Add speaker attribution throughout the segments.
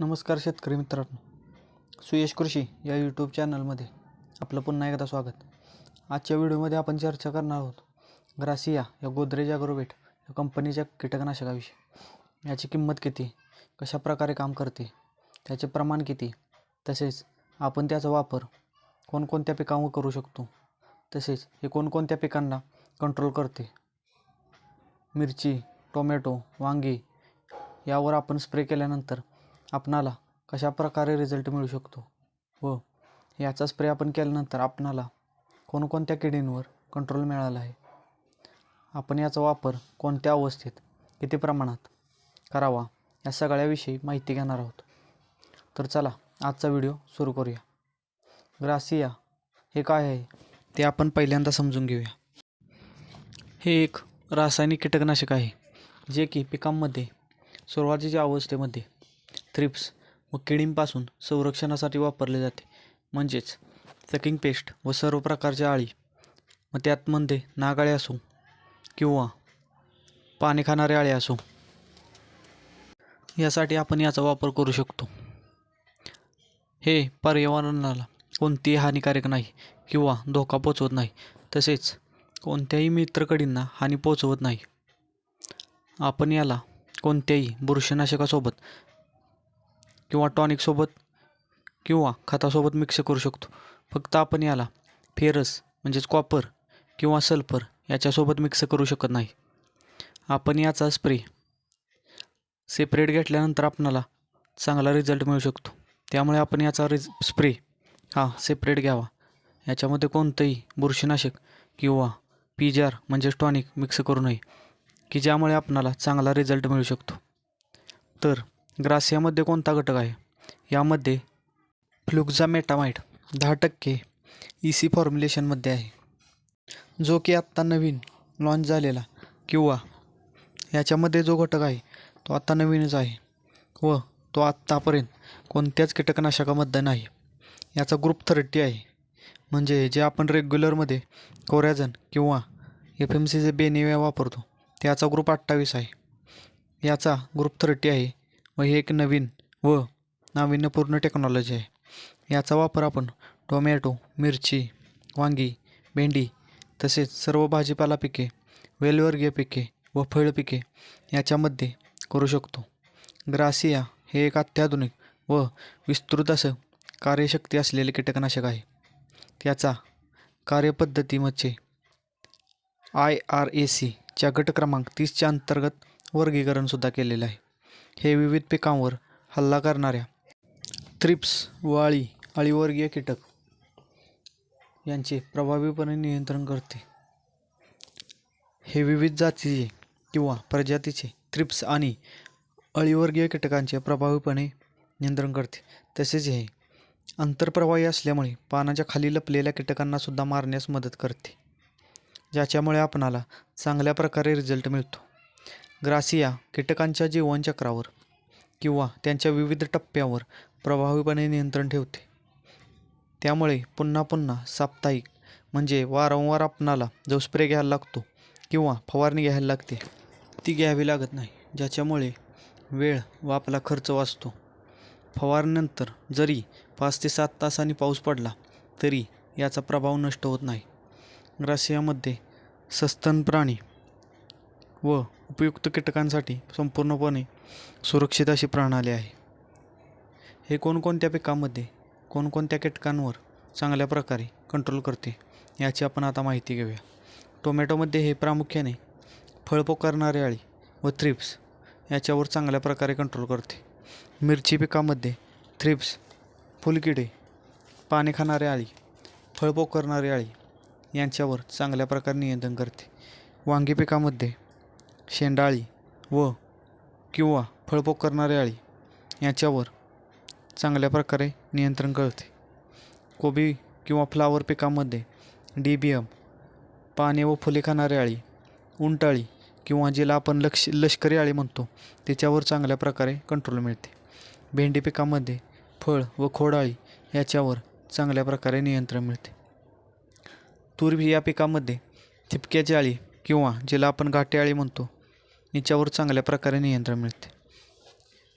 Speaker 1: नमस्कार शेतकरी मित्रांनो. सुयश कृषी या यूट्यूब चॅनलमध्ये आपलं पुन्हा एकदा स्वागत. आजच्या व्हिडिओमध्ये आपण चर्चा करणार आहोत ग्रासिया या गोदरेज ॲग्रोवेट या कंपनीच्या कीटकनाशकाविषयी. याची किंमत किती? कशा प्रकारे काम करते? त्याचे प्रमाण किती? तसेच आपण त्याचा वापर कोणकोणत्या पिकांवर करू शकतो? तसेच हे कोणकोणत्या पिकांना कंट्रोल करते? मिरची टोमॅटो वांगी यावर आपण स्प्रे केल्यानंतर आपणाला कशा प्रकारे रिझल्ट मिळू शकतो? व याचा स्प्रे आपण केल्यानंतर आपणाला कोणकोणत्या किडींवर कंट्रोल मिळाला आहे? आपण याचा वापर कोणत्या अवस्थेत किती प्रमाणात करावा या सगळ्याविषयी माहिती घेणार आहोत. तर चला आजचा व्हिडिओ सुरू करूया. ग्रासिया हे काय आहे? ते आपण पहिल्यांदा समजून घेऊया. हे एक रासायनिक कीटकनाशक आहे जे की पिकांमध्ये सुरुवातीच्या अवस्थेमध्ये थ्रिप्स व किडींपासून संरक्षणासाठी वापरले जाते. म्हणजेच सकिंग पेस्ट व सर्व प्रकारच्या आळी. व त्यातमध्ये नागाळे असो किंवा पाणी खाणारे आळे असो. यासाठी आपण याचा वापर करू शकतो. हे पर्यावरणाला कोणतीही हानिकारक नाही किंवा धोका पोचवत नाही. तसेच कोणत्याही मित्रकडींना हानी पोचवत नाही. आपण याला कोणत्याही बुरशीनाशकासोबत किंवा टॉनिकसोबत किंवा खतासोबत मिक्स करू शकतो. फक्त आपण याला फेरस म्हणजेच कॉपर किंवा सल्फर याच्यासोबत मिक्स करू शकत नाही. आपण याचा स्प्रे सेपरेट घेतल्यानंतर आपणाला चांगला रिझल्ट मिळू शकतो. त्यामुळे आपण याचा रिज स्प्रे हा सेपरेट घ्यावा. याच्यामध्ये कोणतंही बुरशीनाशक किंवा पीजार म्हणजेच टॉनिक मिक्स करू नये की ज्यामुळे आपणाला चांगला रिझल्ट मिळू शकतो. तर ग्रासियामध्ये कोणता घटक आहे? यामध्ये फ्लुक्झामेटामाइड दहा टक्के ई सी फॉर्म्युलेशनमध्ये आहे. जो की आत्ता नवीन लॉन्च झालेला किंवा याच्यामध्ये जो घटक आहे तो आत्ता नवीनच आहे व तो आत्तापर्यंत कोणत्याच कीटकनाशकामध्ये नाही. याचा ग्रुप थर्टी आहे. म्हणजे जे आपण रेग्युलरमध्ये कोरॅझन किंवा एफ एम सीचे बेनिव्या वापरतो त्याचा ग्रुप अठ्ठावीस आहे. याचा ग्रुप थर्टी आहे. व हे एक नवीन व नाविन्यपूर्ण टेक्नॉलॉजी आहे. याचा वापर आपण टोमॅटो मिरची वांगी भेंडी तसेच सर्व भाजीपाला पिके वेलवर्गीय पिके व फळ पिके याच्यामध्ये करू शकतो. ग्रासिया हे एक अत्याधुनिक व विस्तृत असं कार्यशक्ती असलेले कीटकनाशक आहे. त्याचा कार्यपद्धतीमध्ये आय आर ए सीच्या गट क्रमांक तीसच्या अंतर्गत वर्गीकरणसुद्धा केलेलं आहे. हे विविध पिकांवर हल्ला करणाऱ्या थ्रिप्स व अळी अळीवर्गीय कीटक यांचे प्रभावीपणे नियंत्रण करते. हे विविध जातीचे किंवा प्रजातीचे थ्रिप्स आणि अळीवर्गीय कीटकांचे प्रभावीपणे नियंत्रण करते. तसेच हे आंतरप्रवाही असल्यामुळे पानाच्या खाली लपलेल्या कीटकांनासुद्धा मारण्यास मदत करते ज्याच्यामुळे आपणाला चांगल्या प्रकारे रिझल्ट मिळतो. ग्रासिया कीटकांच्या जीवनचक्रावर किंवा त्यांच्या विविध टप्प्यावर प्रभावीपणे नियंत्रण ठेवते. त्यामुळे पुन्हा पुन्हा साप्ताहिक म्हणजे वारंवार आपणाला जो स्प्रे घ्यायला लागतो किंवा फवारणी घ्यायला लागते ती घ्यावी लागत नाही. ज्याच्यामुळे वेळ व आपला खर्च वाचतो. फवारणीनंतर जरी पाच ते सात तासांनी पाऊस पडला तरी याचा प्रभाव नष्ट होत नाही. ग्रासियामध्ये सस्तन प्राणी व उपयुक्त कीटकांसाठी संपूर्णपणे सुरक्षित अशी प्रणाली आहे. हे कोणकोणत्या पिकामध्ये कोणकोणत्या कीटकांवर चांगल्या प्रकारे कंट्रोल करते याची आपण आता माहिती घेऊया. टोमॅटोमध्ये हे प्रामुख्याने फळ पोकारणारे अळी व थ्रिप्स याच्यावर चांगल्या प्रकारे कंट्रोल करते. मिरची पिकामध्ये थ्रिप्स फुलकिडे पाने खाणारे अळी फळ पोकारणारे अळी यांच्यावर चांगल्या प्रकारे नियंत्रण करते. वांगी पिकामध्ये शेंडाळी व किंवा फळपोक करणारे अळी याच्यावर चांगल्या प्रकारे नियंत्रण करते कोबी किंवा फ्लावर पिकामध्ये डी बी एम पाने व फुले खाणारे अळी उंटाळी किंवा जिला आपण लक्ष लष्करी अळी म्हणतो त्याच्यावर चांगल्या प्रकारे कंट्रोल मिळते. भेंडी पिकामध्ये फळ व खोडाळी याच्यावर चांगल्या प्रकारे नियंत्रण मिळते. तूर या पिकामध्ये ठिपक्याची अळी किंवा जिला आपण घाटे अळी म्हणतो याच्यावर चांगल्या प्रकारे नियंत्रण मिळते.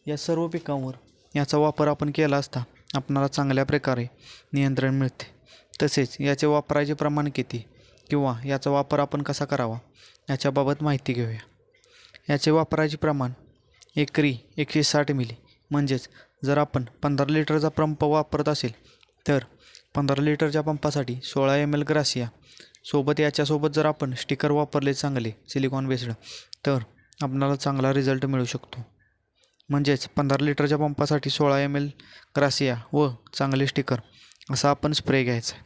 Speaker 1: या सर्व पिकांवर याचा वापर आपण केला असता आपणाला चांगल्या प्रकारे नियंत्रण मिळते. तसेच याचे वापराचे प्रमाण किती किंवा याचा वापर आपण कसा करावा याच्याबाबत माहिती घेऊया. याचे वापराचे प्रमाण एकरी एकशे साठ मिली. म्हणजेच जर आपण पंधरा लिटरचा पंप वापरत असेल तर पंधरा लिटरच्या पंपासाठी सोळा एम एल ग्रासिया सोबत याच्यासोबत जर आपण स्टिकर वापरले चांगले सिलिकॉन बेस्ड तर आपणाला चांगला रिझल्ट मिळू शकतो. म्हणजेच पंधरा लिटरच्या पंपासाठी सोळा एम एल ग्रासिया व चांगले स्टिकर असा आपण स्प्रे घ्यायचा आहे.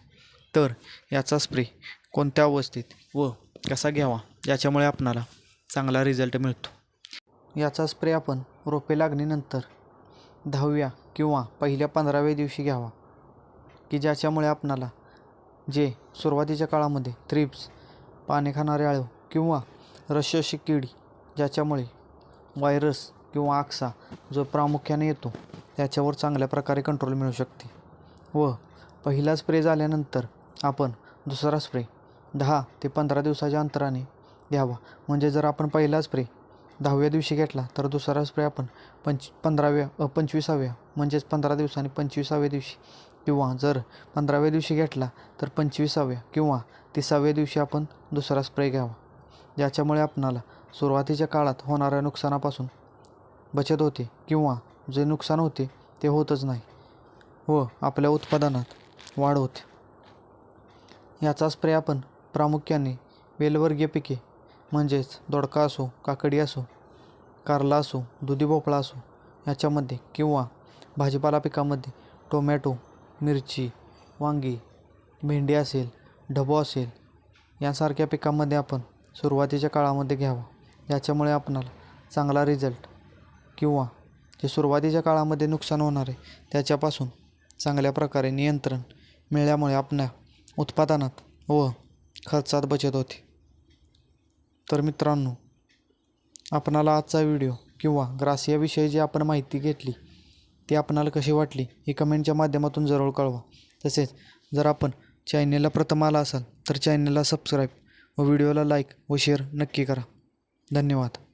Speaker 1: तर याचा स्प्रे कोणत्या अवस्थेत व कसा घ्यावा याच्यामुळे आपणाला चांगला रिझल्ट मिळतो. याचा स्प्रे आपण रोपे लागणीनंतर दहाव्या किंवा पहिल्या पंधराव्या दिवशी घ्यावा. की ज्याच्यामुळे आपणाला जे सुरुवातीच्या काळामध्ये थ्रिप्स पाने खाणारे आळव किंवा रसशोषक किडी ज्याच्यामुळे व्हायरस किंवा आक्सा जो प्रामुख्याने येतो त्याच्यावर चांगल्या प्रकारे कंट्रोल मिळू शकते. व पहिला स्प्रे झाल्यानंतर आपण दुसरा स्प्रे दहा ते पंधरा दिवसाच्या अंतराने घ्यावा. म्हणजे जर आपण पहिला स्प्रे दहाव्या दिवशी घेतला तर दुसरा स्प्रे आपण पंच पंधराव्या पंचवीसाव्या म्हणजेच पंधरा दिवसांनी पंचवीसाव्या दिवशी. किंवा जर पंधराव्या दिवशी घेतला तर पंचवीसाव्या किंवा तिसाव्या दिवशी आपण दुसरा स्प्रे घ्यावा. ज्याच्यामुळे आपणाला सुरुवातीच्या काळात होणाऱ्या नुकसानापासून बचत होते किंवा जे नुकसान होते ते होतच नाही व आपल्या उत्पादनात वाढ होते. याचा स्प्रे आपण प्रामुख्याने वेलवर्गीय पिके म्हणजेच दोडका असो काकडी असो कारला असो दुधी भोपळा असो याच्यामध्ये किंवा भाजीपाला पिकामध्ये टोमॅटो मिरची वांगी भेंडी असेल ढबो असेल यासारख्या पिकांमध्ये आपण सुरुवातीच्या काळामध्ये घ्यावा. याच्यामुळे आपणाला चांगला रिझल्ट किंवा जे सुरुवातीच्या काळामध्ये नुकसान होणार आहे त्याच्यापासून चांगल्या प्रकारे नियंत्रण मिळाल्यामुळे आपल्या उत्पादनात व खर्चात बचत होते. तर मित्रांनो आपणाला आजचा व्हिडिओ किंवा ग्रासियाविषयी जी आपण माहिती घेतली ती आपणाला कशी वाटली ही कमेंटच्या माध्यमातून जरूर कळवा. तसेच जर आपण चॅनेलला प्रथम आला असाल तर चॅनेलला सबस्क्राईब व व्हिडिओला लाईक व शेअर नक्की करा. धन्यवाद.